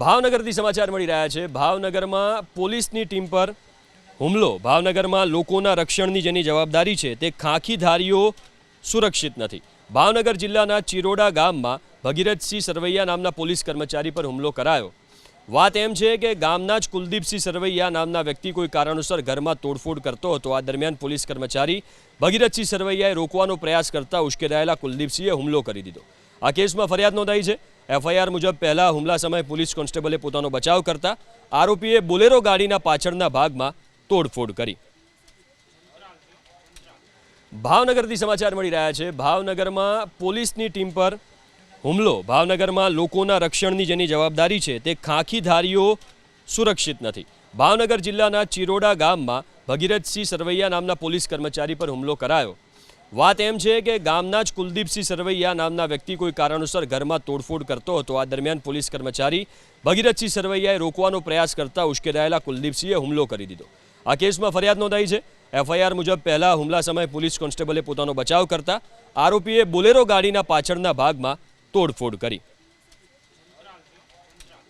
ભાવનગરથી સમાચાર મળી રહ્યા છે. ભાવનગરમાં પોલીસની ટીમ પર હુમલો. ભાવનગરમાં લોકોના રક્ષણની જેની જવાબદારી છે તે ખાંખીધારીઓ સુરક્ષિત નથી. ભાવનગર જિલ્લાના ચિરોડા ગામમાં ભગીરથસિંહ સરવૈયા નામના પોલીસ કર્મચારી પર હુમલો કરાયો. વાત એમ છે કે ગામના જ કુલદીપસિંહ સરવૈયા નામના વ્યક્તિ કોઈ કારણોસર ઘરમાં તોડફોડ કરતો હતો. આ દરમિયાન પોલીસ કર્મચારી ભગીરથસિંહ સરવૈયાએ રોકવાનો પ્રયાસ કરતા ઉશ્કેરાયેલા કુલદીપસિંહે હુમલો કરી દીધો. આ કેસમાં ફરિયાદ નોંધાઈ છે. એફઆઈઆર મુજબ પહેલા હુમલા સમયે પોલીસ કોન્સ્ટેબલે પોતાનો બચાવ કરતા આરોપીએ બોલેરો ગાડીના પાછળના ભાગમાં તોડફોડ કરી. ભાવનગરથી સમાચાર મળી રહ્યા છે. ભાવનગરમાં પોલીસની ટીમ પર હુમલો. ભાવનગરમાં લોકોના રક્ષણની જેની જવાબદારી છે તે ખાંખીધારીઓ સુરક્ષિત નથી. ભાવનગર જિલ્લાના ચિરોડા ગામમાં ભગીરથસિંહ સરવૈયા નામના પોલીસ કર્મચારી પર હુમલો કરાયો. વાત એમ છે કે ગામના જ કુલદીપસિંહ સરવૈયા નામના વ્યક્તિ કોઈ કારણોસર ઘરમાં તોડફોડ કરતો હતો. આ દરમિયાન પોલીસ કર્મચારી ભગીરથસિંહ સરવૈયાએ રોકવાનો પ્રયાસ કરતા ઉશ્કેરાયેલા કુલદીપસિંહે હુમલો કરી દીધો. આ કેસમાં ફરિયાદ નોંધાઈ છે. એફઆઈઆર મુજબ પહેલા હુમલા સમયે પોલીસ કોન્સ્ટેબલે પોતાનો બચાવ કરતા આરોપીએ બોલેરો ગાડીના પાછળના ભાગમાં તોડફોડ કરી.